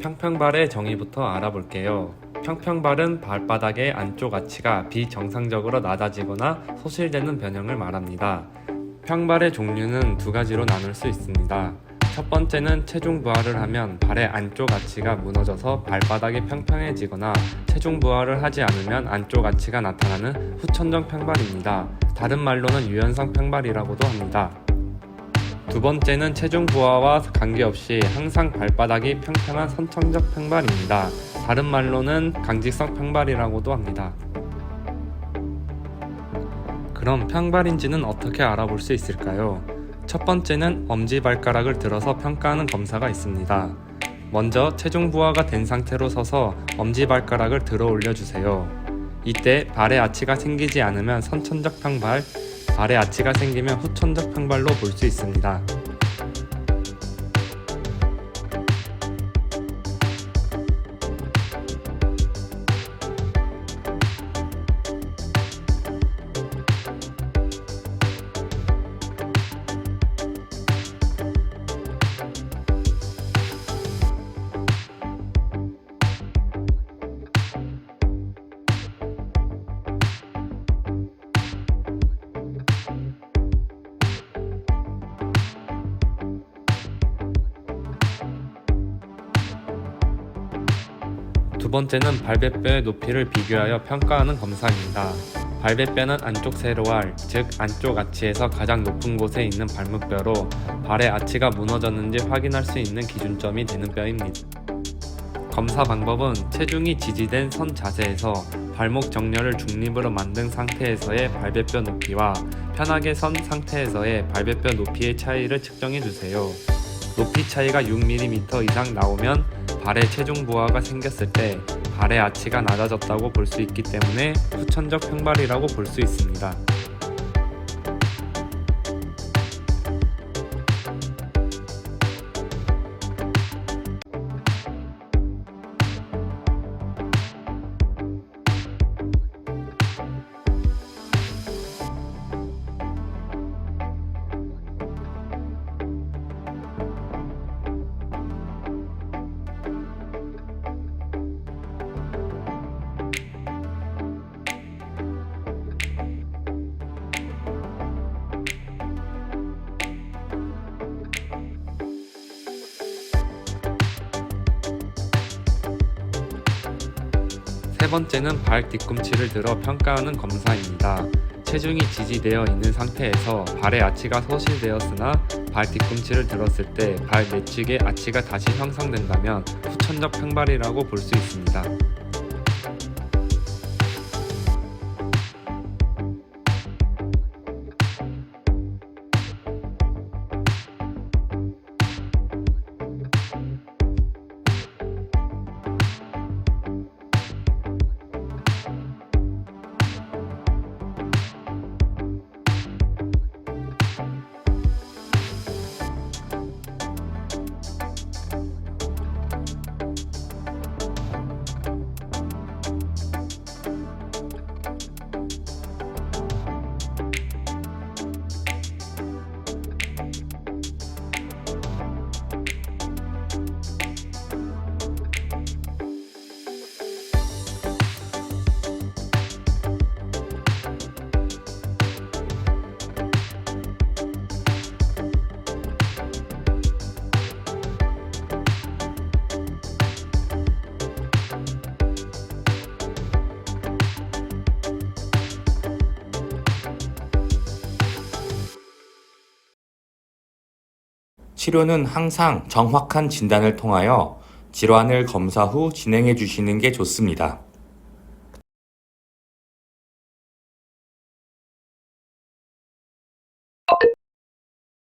평평발의 정의부터 알아볼게요. 평평발은 발바닥의 안쪽 아치가 비정상적으로 낮아지거나 소실되는 변형을 말합니다. 평발의 종류는 두 가지로 나눌 수 있습니다. 첫 번째는 체중 부하를 하면 발의 안쪽 아치가 무너져서 발바닥이 평평해지거나 체중 부하를 하지 않으면 안쪽 아치가 나타나는 후천적 평발입니다. 다른 말로는 유연성 평발이라고도 합니다. 두 번째는 체중 부하와 관계없이 항상 발바닥이 평평한 선천적 평발입니다. 다른 말로는 강직성 평발이라고도 합니다. 그럼 평발인지는 어떻게 알아볼 수 있을까요? 첫 번째는 엄지발가락을 들어서 평가하는 검사가 있습니다. 먼저 체중 부하가 된 상태로 서서 엄지발가락을 들어 올려주세요. 이때 발의 아치가 생기지 않으면 선천적 평발, 발의 아치가 생기면 후천적 평발로 볼 수 있습니다. 두 번째는 발베뼈의 높이를 비교하여 평가하는 검사입니다. 발베뼈는 안쪽 세로알, 즉 안쪽 아치에서 가장 높은 곳에 있는 발목뼈로 발의 아치가 무너졌는지 확인할 수 있는 기준점이 되는 뼈입니다. 검사 방법은 체중이 지지된 선 자세에서 발목 정렬을 중립으로 만든 상태에서의 발베뼈 높이와 편하게 선 상태에서의 발베뼈 높이의 차이를 측정해 주세요. 높이 차이가 6mm 이상 나오면 발의 체중 부하가 생겼을 때 발의 아치가 낮아졌다고 볼 수 있기 때문에 후천적 평발이라고 볼 수 있습니다. 세 번째는 발 뒤꿈치를 들어 평가하는 검사입니다. 체중이 지지되어 있는 상태에서 발의 아치가 소실되었으나 발 뒤꿈치를 들었을 때 발 내측의 아치가 다시 형성된다면 후천적 평발이라고 볼 수 있습니다. 치료는 항상 정확한 진단을 통하여 질환을 검사 후 진행해 주시는 게 좋습니다.